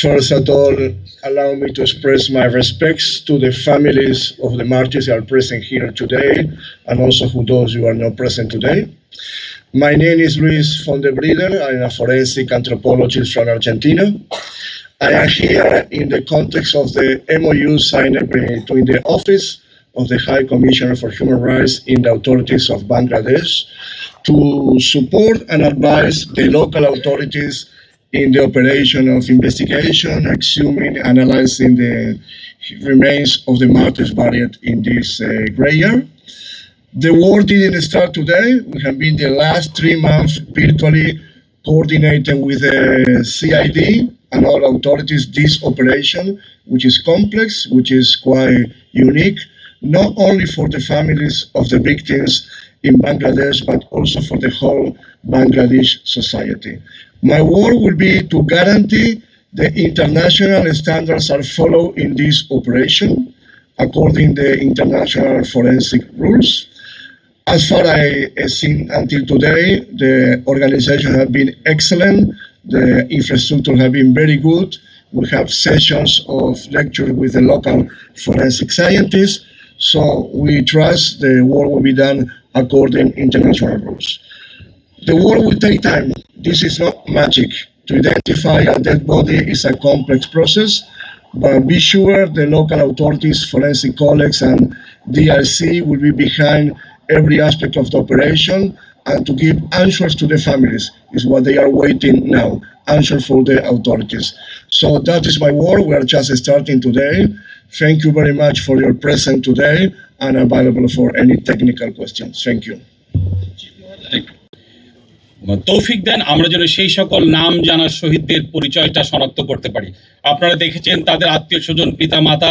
First of all, allow me to express my respects to the families of the martyrs that are present here today, and also to those who are not present today. My name is Luis Fondebrider. I'm a forensic anthropologist from Argentina. I am here in the context of the MOU signed between the Office of the High Commissioner for Human Rights in the authorities of Bangladesh to support and advise the local authorities in the operation of investigation, exhuming, analyzing the remains of the martyrs buried in this uh, graveyard. The war didn't start today. We have been the last three months virtually coordinating with the CID and all authorities this operation, which is complex, which is quite unique, not only for the families of the victims in Bangladesh, but also for the whole Bangladesh society. My work will be to guarantee the international standards are followed in this operation according to the international forensic rules. As far as I have seen until today, the organization has been excellent. The infrastructure has been very good. We have sessions of lecture with the local forensic scientists. So we trust the work will be done according international rules. The work will take time. This is not magic. To identify a dead body is a complex process, but be sure the local authorities, forensic colleagues, and DRC will be behind every aspect of the operation and to give answers to the families is what they are waiting now, answer for the authorities. So that is my work. We are just starting today. Thank you very much for your presence today and available for any technical questions. Thank you. তৌফিক দেন, আমরা যেন সেই সকল নাম জানা শহীদদের পরিচয়টা শনাক্ত করতে পারি। আপনারা দেখেছেন তাদের আত্মীয় স্বজন পিতা মাতা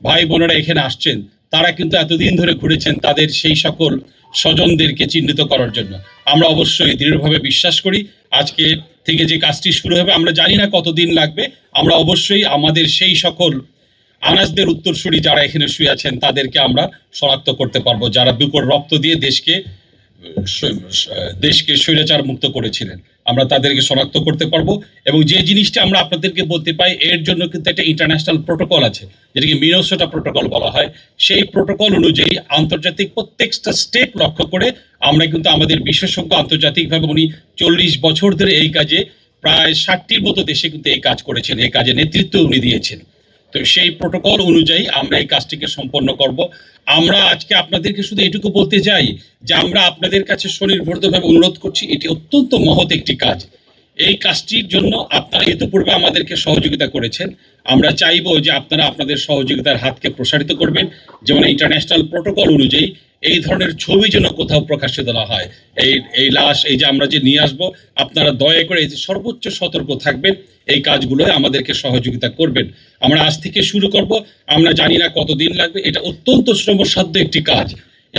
ভাই বোনেরা এখানে আসছেন। তারা কিন্তু এতদিন ধরে ঘুরেছেন তাদের সেই সকল স্বজনদেরকে চিহ্নিত করার জন্য। আমরা অবশ্যই দৃঢ়ভাবে বিশ্বাস করি, আজকে থেকে যে কাজটি শুরু হবে, আমরা জানি না কতদিন লাগবে। আমরা অবশ্যই আমাদের সেই সকল আনাজদের উত্তরসূরি যারা এখানে শুয়ে আছেন, তাদেরকে আমরা শনাক্ত করতে পারব, যারা বুকর রক্ত দিয়ে দেশকে দেশকে স্বৈরাচার মুক্ত করেছিলেন। আমরা তাদেরকে শনাক্ত করতে পারব এবং যে জিনিসটা আমরা আপনাদেরকে বলতে পাই, এর জন্য কিন্তু একটা ইন্টারন্যাশনাল প্রোটোকল আছে, যেটাকে মিনোসোটা প্রোটোকল বলা হয়। সেই প্রোটোকল অনুযায়ী আন্তর্জাতিক প্রত্যেকটা স্টেপ লক্ষ্য করে আমরা কিন্তু আমাদের বিশেষজ্ঞ আন্তর্জাতিকভাবে উনি চল্লিশ বছর ধরে এই কাজে, প্রায় ষাটটির মতো দেশে কিন্তু এই কাজ করেছেন, এই কাজে নেতৃত্ব উনি দিয়েছেন। তো সেই প্রোটোকল অনুযায়ী আমরা এই কাজটিকে সম্পন্ন করব। আমরা আজকে আপনাদেরকে শুধু এটুকু বলতে চাই যে আমরা আপনাদের কাছে স্বনির্ভরতভাবে অনুরোধ করছি, এটি অত্যন্ত মহৎ একটি কাজ। এই কাজটির জন্য আপনারা ইতিপূর্বে আমাদেরকে সহযোগিতা করেছেন। আমরা চাইব যে আপনারা আপনাদের সহযোগিতার হাতকে প্রসারিত করবেন। যেমন ইন্টারন্যাশনাল প্রোটোকল অনুযায়ী এই ধরনের ছবি যেন কোথাও প্রকাশিত না হয়। এই এই লাশ, এই যে আমরা যে নিয়ে আসব, আপনারা দয়া করে এই যে সর্বোচ্চ সতর্ক থাকবেন, এই কাজগুলোয় আমাদেরকে সহযোগিতা করবেন। আমরা আজ থেকে শুরু করব, আমরা জানি না কতদিন লাগবে, এটা অত্যন্ত শ্রমসাধ্য একটি কাজ।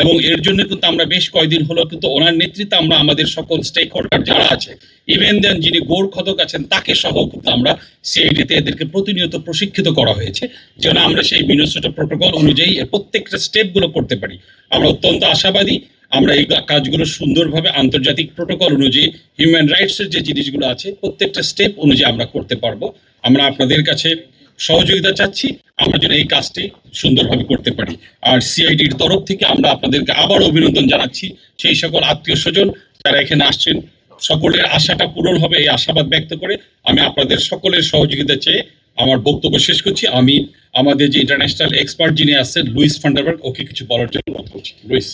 এবং এর জন্য কিন্তু আমরা বেশ কয়েকদিন হলো কিন্তু ওনার নেতৃত্বে আমরা আমাদের সকল স্টেক হোল্ডার যারা আছে ইভেন দেন যিনি গৌর খদক আছেন, তাকে সহ কিন্তু আমরা সিআইডিতে এদেরকে প্রতিনিয়ত প্রশিক্ষিত করা হয়েছে। যেন আমরা সেই মিনোসোটা প্রোটোকল অনুযায়ী প্রত্যেকটা স্টেপগুলো করতে পারি। আমরা অত্যন্ত আশাবাদী আমরা এই কাজগুলো সুন্দরভাবে আন্তর্জাতিক প্রোটোকল অনুযায়ী হিউম্যান রাইটসের যে জিনিসগুলো আছে, প্রত্যেকটা স্টেপ অনুযায়ী আমরা করতে পারব। আমরা আপনাদের কাছে সহযোগিতা চাচ্ছি, আমরা যেন এই কাজটি সুন্দরভাবে করতে পারি। আর সিআইডির তরফ থেকে আমরা আপনাদেরকে আবার অভিনন্দন জানাচ্ছি। সেই সকল আত্মীয় স্বজন যারা এখানে আসছেন, সকলের আশাটা পূরণ হবে, এই আশাবাদ ব্যক্ত করে আমি আপনাদের সকলের সহযোগিতা চেয়ে আমার বক্তব্য শেষ করছি। আমি আমাদের যে ইন্টারন্যাশনাল এক্সপার্ট যিনি আছেন, লুইস ফান্ডারবার্গ ওকে কিছু বলার জন্য অনুরোধ লুইস।